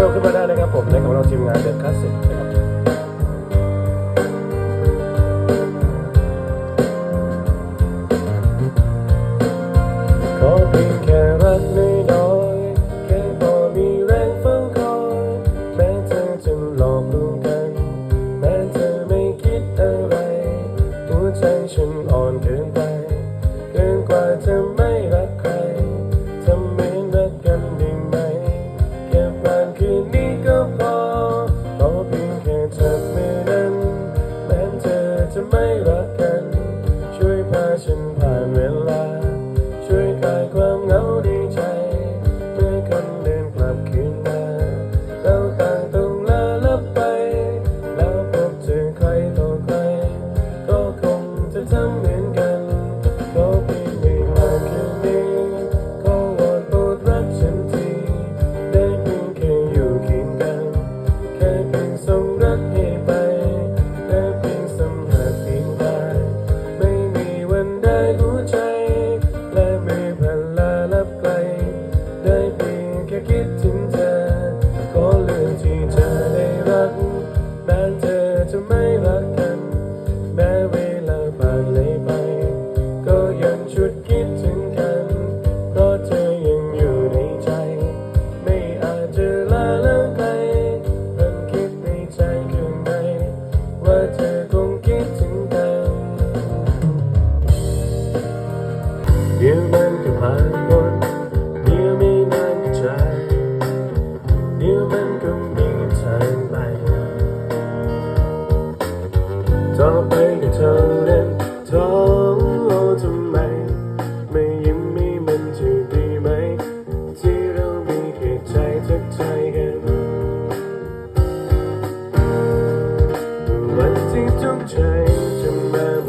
เพิ่มขึ้นมาได้นะครับผมในของเราทีมงานเดอะคลาสสิก I'm trying.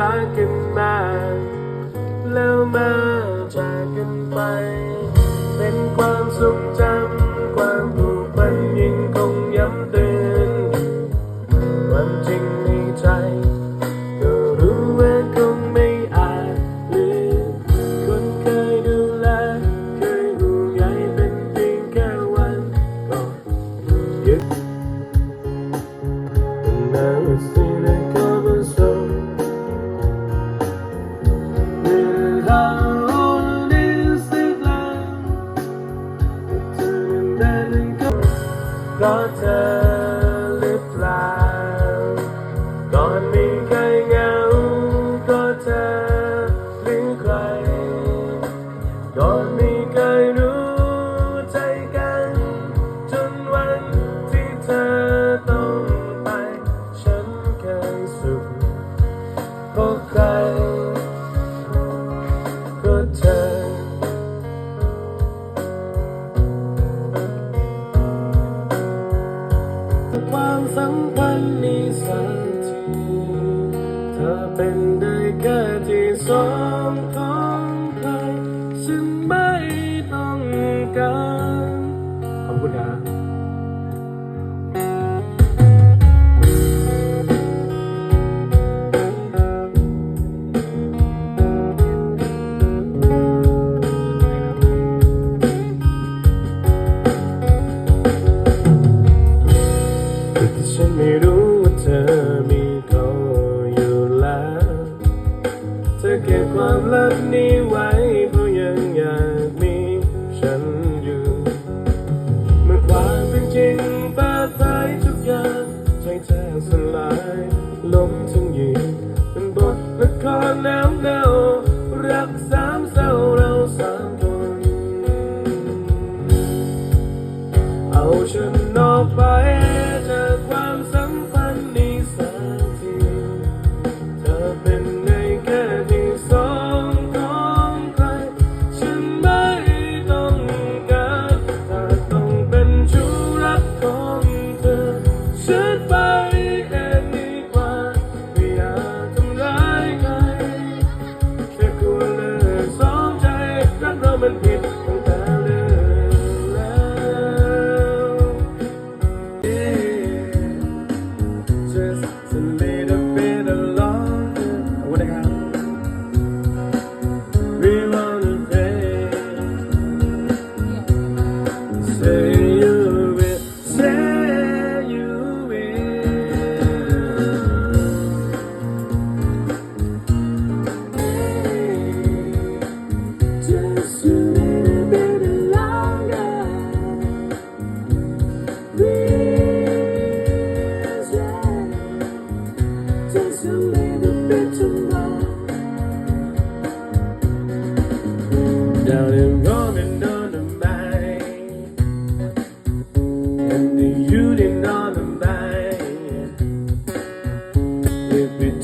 รักกันมา แล้วมาจากกันไป เป็นความสุขใจ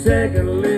second leave.